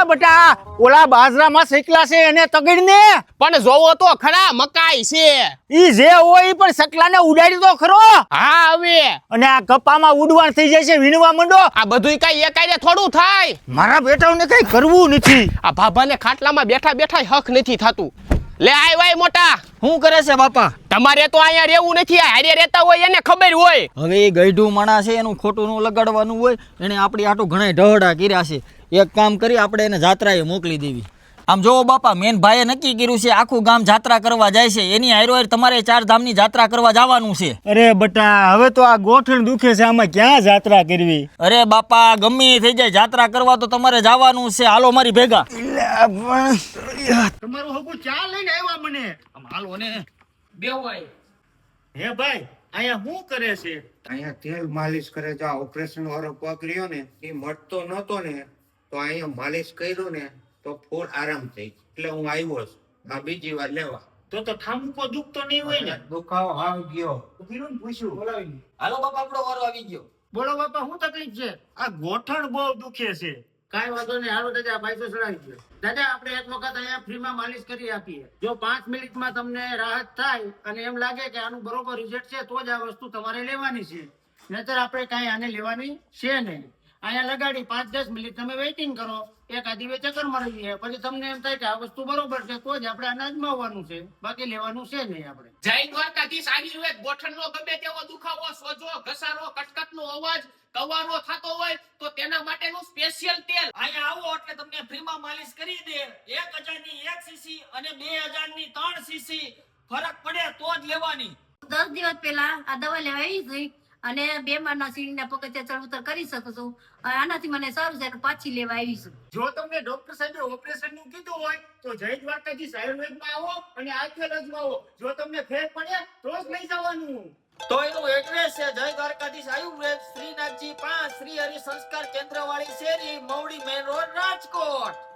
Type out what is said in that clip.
આ બટા ઓલા બાજરામાં સકલા છે એને તગડ ને પણ જોવો તો ખરા મકાઈ છે. ઈ જે હોય ઈ પણ સકલાને ઉડાડી તો ખરો. હા હવે. અને આ કપામાં ઉડવાણ થઈ જાય છે વીણવા મંડો. આ બધું કઈ એકાઈને થોડું થાય. મારા બેટાઓને કઈ કરવું નથી. આ ભાભાને ખાટલામાં બેઠા બેઠા હક નથી થતું. લે આય વાય મોટા. શું કરે છે બાપા? તમારે તો અહીંયા રહેવું નથી હારે રહેતા હોય એને ખબર હોય. હવે એ ગઈઢું માણસ છે એનું ખોટું નું લગાડવાનું હોય એને આપણી આટું ઘણા ઢહડા કર્યા છે. એક કામ કરી આપણે એને જાત્રાએ મોકલી દેવી. આમ જોવો બાપા મેન ભાઈએ નક્કી કર્યું છે આખું ગામ જાત્રા કરવા જાય છે. એની હારો તમારે ચાર ધામની જાત્રા કરવા જવાનું છે. અરે બટા હવે તો આ ગોઠણ દુખે છે આમાં ક્યાં જાત્રા કરવી? અરે બાપા ગમે થઈ જાય જાત્રા કરવા તો તમારે જવાનું છે. હાલો મારી ભેગા. તમારું હગું ચા લઈને આવ્યા મને. હાલો ને હે ભાઈ અહીંયા શું કરે છે? અહીંયા તેલ માલિશ કરે જો આ ઓપરેશન વાળો પગ રહ્યો ને એ મળતો નતો ને તો અહીંયા માલિશ કર્યું ને તો ફૂલ આરામ થઈ એટલે હું આવ્યો છું. આ બીજી વાર લેવા. તો તો ઠામકો દુખતો નહીં હોય ને? દુખાવો આવી ગયો. ઉભીનું પૂછ્યું બોલાવી હાલો બાપા આપણો વારો આવી ગયો. બોલો બાપા શું તકલીફ છે? આ ગોઠણ બહુ દુખે છે. કાંઈ વાંધો નહીં. હાલો દાદા પૈસો ચડાવી દો દાદા, આપણે એક વખત અહીંયા ફ્રીમાં માલિશ કરી આપીએ. જો પાંચ મિનિટમાં તમને રાહત થાય અને એમ લાગે કે આનું બરોબર રિઝલ્ટ છે, તો જ આ વસ્તુ તમારે લેવાની છે. નહીતર આપણે કાંઈ આને લેવાની છે નહીં. અહીંયા લગાડી પાંચ દસ મિનિટ તમે વેઇટિંગ કરો. એક આધી ચક્કર મળી દઈએ પછી તમને એમ થાય કે આ વસ્તુ બરોબર છે, તો જ આપણે અનાજ માવવાનું છે. બાકી લેવાનું છે નહીં આપણે. જય દ્વારકાધીશ. આવી ગોઠણ નો ગમે તેવો દુખાવો, સોજો, ઘસારો કટકટનો અવાજ કવારો થતો હોય તો તેના માટેનું સ્પેશિયલ તેલ. અહીંયા આવો એટલે તમને ફ્રીમાં માલિશ કરી દે. એક હજારની એક સીસી અને બે હજારની ત્રણ સીસી ફરક પડે તો જ લેવાની. દસ દિવસ પહેલા આ દવા લેવા આવી હતી અને બે માળના સીડીના પગથિયા ચડ ઉતર કરી શકું છું. આનાથી મને સારું છે પાછી લેવા આવી છું. જો તમને ડોક્ટર સાહેબે ઓપરેશનનું કીધું હોય તો જય દ્વારકાજી આયુર્વેદમાં આવો અને આયુર્વેદમાં આવો. જો તમને ફેર પડે તો જ લઈ જવાનું. તો એનું એડ્રેસ છે, જય દ્વારકાધીશ. આયુર્વેદ શ્રીનાથજી પાંચ શ્રી હરિ સંસ્કાર કેન્દ્ર વાળી શેરી, મવડી મેન રોડ, રાજકોટ.